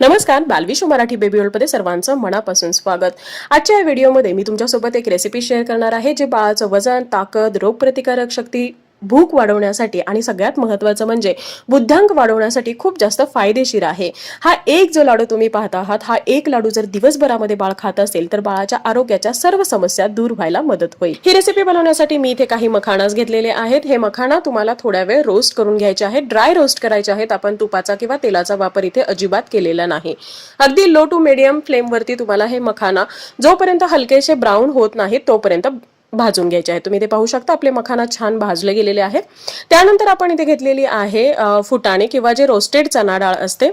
नमस्कार बालविश्व मराठी बेबी वर्ल्डमध्ये सर्वांचं मनापासून स्वागत. आजच्या या व्हिडिओमध्ये मी तुमच्यासोबत एक रेसिपी शेअर करणार आहे जे बाळाचं वजन ताकद रोगप्रतिकारक शक्ती भूक वाढवण्यासाठी आणि सगळ्यात महत्त्वाचं म्हणजे बुद्ध्यांक वाढवण्यासाठी खूप जास्त फायदेशीर आहे. हा एक जो लाडू तुम्ही पाहत आहात हा एक लाडू जर दिवसभरामध्ये बाळ खात असेल तर बाळाच्या आरोग्याच्या सर्व समस्या दूर व्हायला मदत होईल. ही रेसिपी बनवण्यासाठी मी इथे काही मखाणास घेतलेले आहेत. हे मखाणा तुम्हाला थोड्या वेळ रोस्ट करून घ्यायचे आहेत. ड्राय रोस्ट करायचे आहेत. आपण तुपाचा किंवा तेलाचा वापर इथे अजिबात केलेला नाही. अगदी लो टू मिडियम फ्लेमवरती तुम्हाला हे मखाना जोपर्यंत हलकेसे ब्राऊन होत नाहीत तोपर्यंत भाजून घ्यायचे आहे तुम्ही ते पाहू शकता आपले मखाना छान भाजले गेलेले आहे त्यानंतर आपण इथे घेतलेली आहे फुटाणे किंवा जे रोस्टेड चना डाळ असते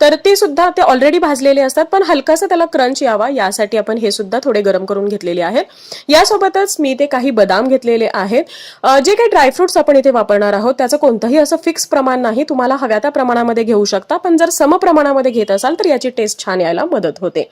तर ते सुद्धा ते ऑलरेडी भाजलेले असतात पण हलकासा त्याला क्रंच यावा यासाठी आपण हे सुद्धा थोडे गरम करून घेतलेले आहेत. यासोबतच मी ते काही बदाम घेतलेले आहेत. जे काही ड्रायफ्रुट्स आपण इथे वापरणार आहोत त्याचं कोणतंही असं फिक्स प्रमाण नाही तुम्हाला हव्या त्या प्रमाणामध्ये घेऊ शकता पण जर सम प्रमाणामध्ये घेत असाल तर याची टेस्ट छान यायला मदत होते.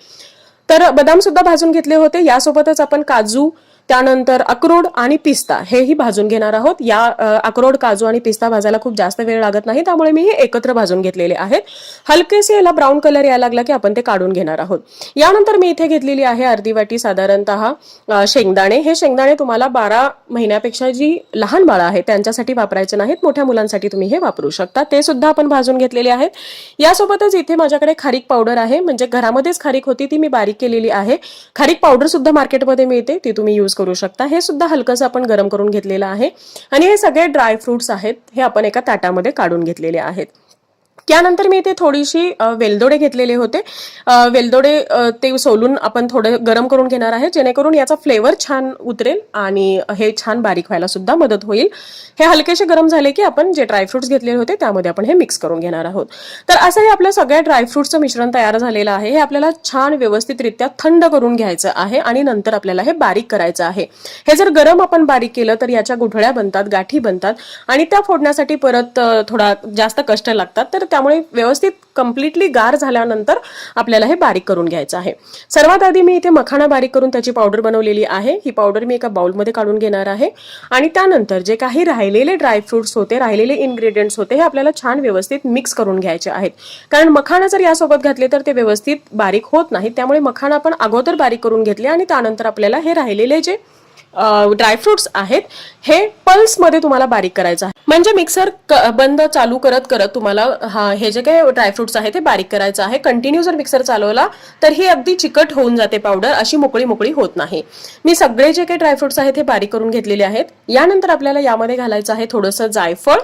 तर बदाम सुद्धा भाजून घेतले होते यासोबतच आपण काजू त्यानंतर अक्रोड आणि पिस्ता हेही भाजून घेणार आहोत. या अक्रोड काजू आणि पिस्ता भाजायला खूप जास्त वेळ लागत नाही. त्यामुळे मी हे एकत्र भाजून घेतलेले आहेत. हलकेसे याला ब्राऊन कलर यायला लागला की आपण ते काढून घेणार आहोत. यानंतर मी इथे घेतलेली आहे अर्धी वाटी साधारणतः शेंगदाणे. हे शेंगदाणे तुम्हाला बारा महिन्यापेक्षा जी लहान बाळं आहेत त्यांच्यासाठी वापरायचे नाहीत. मोठ्या मुलांसाठी तुम्ही हे वापरू शकता. ते सुद्धा आपण भाजून घेतलेले आहेत. यासोबतच इथे माझ्याकडे खारीक पावडर आहे. म्हणजे घरामध्येच खारीक होती ती मी बारीक केलेली आहे. खारीक पावडर सुद्धा मार्केटमध्ये मिळते. ती तुम्ही यूज करू शकता. हे सुद्धा हलकंसं आपण गरम करून घेतलेलं आहे. आणि हे सगळे ड्राय फ्रुट्स आहेत हे आपण एका ताटामध्ये काढून घेतलेले आहेत. त्यानंतर मी इथे थोडीशी वेलदोडे घेतलेले होते. वेलदोडे ते सोलून आपण थोडे गरम करून घेणार आहे. जेणेकरून याचा फ्लेवर छान उतरेल आणि हे छान बारीक व्हायला सुद्धा मदत होईल. हे हलकेसे गरम झाले की आपण जे ड्रायफ्रुट्स घेतलेले होते त्यामध्ये आपण हे मिक्स करून घेणार आहोत. तर असं हे आपल्या सगळ्या ड्रायफ्रुट्सचं मिश्रण तयार झालेलं आहे. हे आपल्याला छान व्यवस्थितरित्या थंड करून घ्यायचं आहे आणि नंतर आपल्याला हे बारीक करायचं आहे. हे जर गरम आपण बारीक केलं तर याच्या गुठळ्या बनतात गाठी बनतात आणि त्या फोडण्यासाठी परत थोडा जास्त कष्ट लागतात. तर त्यामुळे व्यवस्थित कम्प्लिटली गार झाल्यानंतर आपल्याला हे बारीक करून घ्यायचं आहे. सर्वात आधी मी इथे मखाणा बारीक करून त्याची पावडर बनवलेली आहे. ही पावडर मी एका बाउलमध्ये काढून घेणार आहे. आणि त्यानंतर जे काही राहिलेले ड्रायफ्रुट्स होते राहिलेले इन्ग्रेडियंट्स होते हे आपल्याला छान व्यवस्थित मिक्स करून घ्यायचे आहेत. कारण मखाणा जर यासोबत घातले तर ते व्यवस्थित बारीक होत नाही. त्यामुळे मखाणा आपण अगोदर बारीक करून घेतले आणि त्यानंतर आपल्याला हे राहिलेले जे ड्रायफ्रुट्स आहेत. हे पल्समध्ये तुम्हाला बारीक करायचं आहे. म्हणजे मिक्सर बंद चालू करत करत तुम्हाला हा हे जे काही ड्रायफ्रुट्स आहेत ते बारीक करायचं आहे. कंटिन्यू जर मिक्सर चालवला तर ही अगदी चिकट होऊन जाते पावडर अशी मोकळी मोकळी होत नाही. मी सगळे जे काही ड्रायफ्रुट्स आहेत हे बारीक करून घेतलेले आहेत. यानंतर आपल्याला यामध्ये घालायचं आहे थोडंसं जायफळ.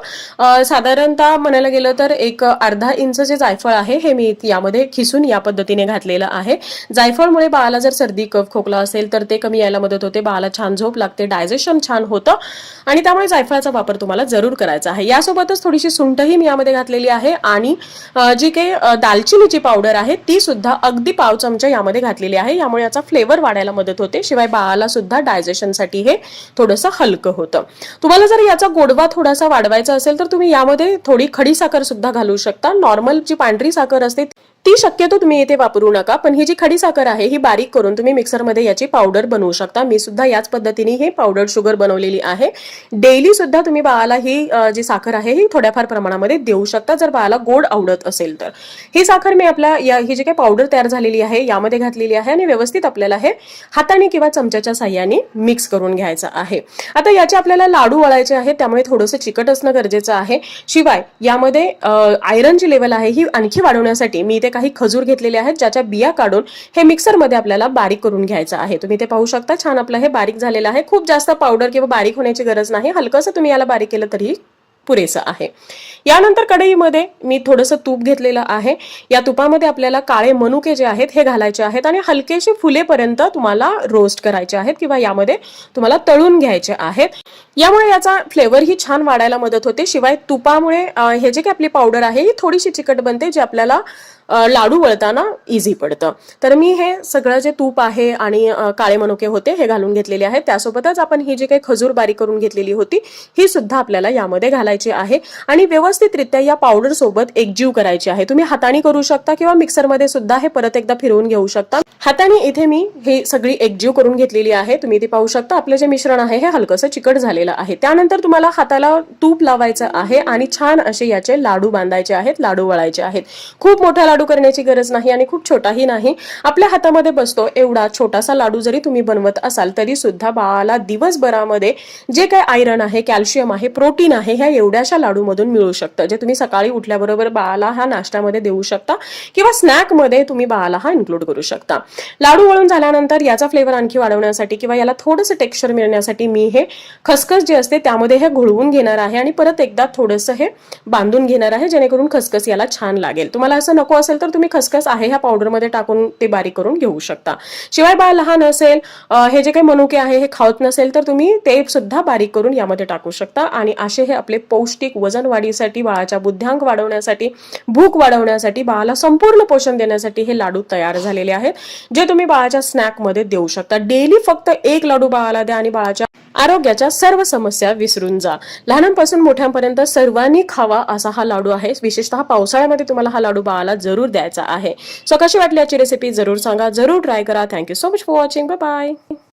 साधारणतः म्हणायला गेलं तर एक अर्धा इंच जे जायफळ आहे हे मी यामध्ये खिसून या पद्धतीने घातलेलं आहे. जायफळमुळे बाळाला जर सर्दी कफ खोकला असेल तर ते कमी यायला मदत होते. बाळाला छान झोप लागते डायजेशन छान होतं. आणि त्यामुळे जायफळाचा वापर तुम्हाला जरूर करायचा आहे. यासोबतच थोडीशी सुंठही मी यामध्ये घातलेली आहे आणि जी काही दालचिनीची पावडर आहे ती सुद्धा अगदी पाव चमचा यामध्ये घातलेली आहे. यामुळे याचा फ्लेवर वाढायला मदत होते. शिवाय बाळाला सुद्धा डायजेशनसाठी हे थोडंसं हलकं होतं. तुम्हाला जर याचा गोडवा थोडासा वाढवायचा असेल तर तुम्ही यामध्ये थोडी खडी साखर सुद्धा घालू शकता. नॉर्मल जी पांढरी साखर असते ती शक्यतो तुम्ही इथे वापरू नका पण ही जी खडी साखर आहे ही बारीक करून तुम्ही मिक्सरमध्ये याची पावडर बनवू शकता. मी सुद्धा याच पद्धतीने ही पावडर शुगर बनवलेली आहे. डेली सुद्धा तुम्ही बाळाला ही जी साखर आहे ही थोड्याफार प्रमाणामध्ये देऊ शकता जर बाळाला गोड आवडत असेल तर. ही साखर मी आपल्या या ही जी काही पावडर तयार झालेली आहे यामध्ये घातलेली आहे आणि व्यवस्थित आपल्याला हे हाताने किंवा चमच्याच्या साह्याने मिक्स करून घ्यायचं आहे. आता याचे आपल्याला लाडू वळायचे आहेत त्यामुळे थोडंसं चिकट असणं गरजेचं आहे. शिवाय यामध्ये आयरन जी लेवल आहे ही आणखी वाढवण्यासाठी मी इथे काही खजूर घेतलेले आहेत ज्याच्या बिया काढून हे मिक्सरमध्ये आपल्याला बारीक करून घ्यायचं आहे. तुम्ही ते पाहू शकता छान आपलं हे बारीक झालेलं आहे. खूप जास्त पावडर किंवा बारीक होण्याची गरज नाही. हलकंसं तुम्ही याला बारीक केलं तरी पुरेसं आहे. यानंतर कढईमध्ये मी थोडंसं तूप घेतलेलं आहे. या तुपामध्ये आपल्याला काळे मनुके जे आहेत हे घालायचे आहेत आणि हलकेशी फुलेपर्यंत तुम्हाला रोस्ट करायचे आहेत किंवा यामध्ये तुम्हाला तळून घ्यायचे आहेत. यामुळे याचा फ्लेवर ही छान वाढायला मदत होते. शिवाय तुपामुळे हे जे काही आपली पावडर आहे ही थोडीशी चिकट बनते जे आपल्याला लाडू वळताना इझी पडतं. तर मी हे सगळं जे तूप आहे आणि काळे मनुके होते हे घालून घेतलेले आहेत. त्यासोबतच आपण ही जी काही खजूर बारीक करून घेतलेली होती ही सुद्धा आपल्याला यामध्ये घालायची आहे. आणि व्यवस्थितरित्या या पावडर सोबत एकजीव करायची आहे. तुम्ही हाताने करू शकता किंवा मिक्सरमध्ये सुद्धा हे परत एकदा फिरवून घेऊ शकता. हाताने इथे मी हे सगळी एकजीव करून घेतलेली आहे. तुम्ही ती पाहू शकता. आपलं जे मिश्रण आहे हे हलकंसं चिकट झालेलं आहे. त्यानंतर तुम्हाला हाताला तूप लावायचं आहे आणि छान असे याचे लाडू बांधायचे आहेत लाडू वळायचे आहेत. खूप मोठ्या लाडू करण्याची गरज नाही आणि खूप छोटाही नाही. आपल्या हातामध्ये बसतो एवढा छोटासा लाडू जरी तुम्ही बनवत असाल तरी सुद्धा बाळाला दिवसभरामध्ये जे काही आयरन आहे कॅल्शियम आहे प्रोटीन आहे ह्या एवढ्याशा लाडूमधून मिळू शकतं. जे तुम्ही सकाळी उठल्याबरोबर बाळाला हा नाश्त्यामध्ये देऊ शकता किंवा स्नॅकमध्ये तुम्ही बाळाला हा इन्क्लूड करू शकता. लाडू वळून झाल्यानंतर याचा फ्लेवर आणखी वाढवण्यासाठी किंवा याला थोडंसं टेक्स्चर मिळण्यासाठी मी हे खसखस जे असते त्यामध्ये हे घोळवून घेणार आहे आणि परत एकदा थोडंसं हे बांधून घेणार आहे जेणेकरून खसखस याला छान लागेल. तुम्हाला असं नको असेल तर तुम्ही खसखस आहे ह्या पावडरमध्ये टाकून ते बारीक करून घेऊ शकता. शिवाय बाळ लहान असेल हे जे काही मनुके आहे हे खावत नसेल तर तुम्ही ते सुद्धा बारीक करून यामध्ये टाकू शकता. आणि असे हे आपले पौष्टिक वजन वाढीसाठी बाळाच्या बुद्ध्यांक वाढवण्यासाठी भूक वाढवण्यासाठी बाळाला संपूर्ण पोषण देण्यासाठी हे लाडू तयार झालेले आहेत जे तुम्ही बाळाच्या स्नॅकमध्ये देऊ शकता. डेली फक्त एक लाडू बाळाला द्या आणि बाळाच्या आरोग्याच्या सर्व समस्या विसरून जा. लहानांपासून मोठ्यांपर्यंत सर्वांनी खावा असा हा लाडू आहे. विशेषतः पावसाळ्यामध्ये तुम्हाला हा लाडू बाळाला जरूर द्यायचा आहे. सो कशी वाटली याची रेसिपी जरूर सांगा जरूर ट्राय करा. Thank you so much for watching bye bye